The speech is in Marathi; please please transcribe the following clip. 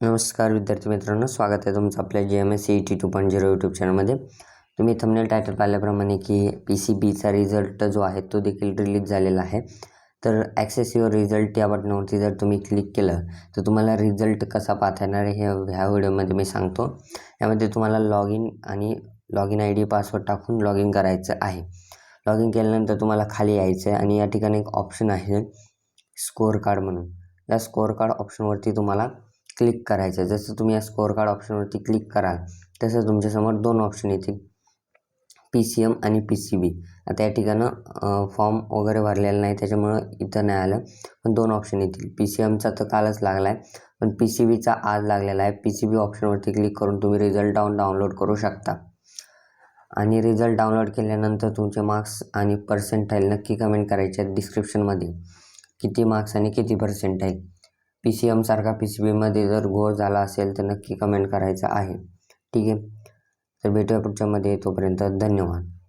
नमस्कार विद्यार्थी मित्रांनो स्वागत आहे तुमचं आपल्या G M S C E T two point zero YouTube चॅनलमध्ये तुम्ही थंबनेल टायटल पाहिल्याप्रमाणे की पी सी बीचा रिझल्ट जो आहे तो देखील रिलीज झालेला आहे. तर ॲक्सेस युअर रिझल्ट या बटनावरती जर तुम्ही क्लिक केलं तर तुम्हाला रिझल्ट कसा पाहता येणार हे ह्या व्हिडिओमध्ये मी सांगतो. यामध्ये तुम्हाला लॉग इन आणि log in I D password टाकून लॉग इन करायचं आहे. लॉग इन केल्यानंतर तुम्हाला खाली यायचं आहे आणि या ठिकाणी एक ऑप्शन आहे स्कोअर कार्ड म्हणून. या स्कोअर कार्ड ऑप्शनवरती तुम्हाला क्लिक करायचं. जसं तुम्ही या स्कोअर कार्ड ऑप्शनवरती क्लिक कराल तसं तुमच्यासमोर दोन ऑप्शन येतील. पी सी एम आणि पी सी बी आता या ठिकाणं फॉर्म वगैरे भरलेला नाही त्याच्यामुळं इथं नाही आलं. पण दोन ऑप्शन येतील. पी सी एमचा तर कालच लागला आहे पण पी सी बीचा आज लागलेला आहे. पी सी बी ऑप्शनवरती क्लिक करून तुम्ही रिझल्ट डाऊन डाउनलोड करू शकता. आणि रिझल्ट डाउनलोड केल्यानंतर तुमचे मार्क्स आणि पर्सेंटाईल नक्की कमेंट करायचे आहेत डिस्क्रिप्शनमध्ये किती मार्क्स आणि किती पर्सेंटाईल पी सी एमसारखा पी सी बीमध्ये जर घोळ झाला असेल तर नक्की कमेंट करायचं आहे. ठीक आहे? तर भेटूया पुढच्यामध्ये तोपर्यंत धन्यवाद.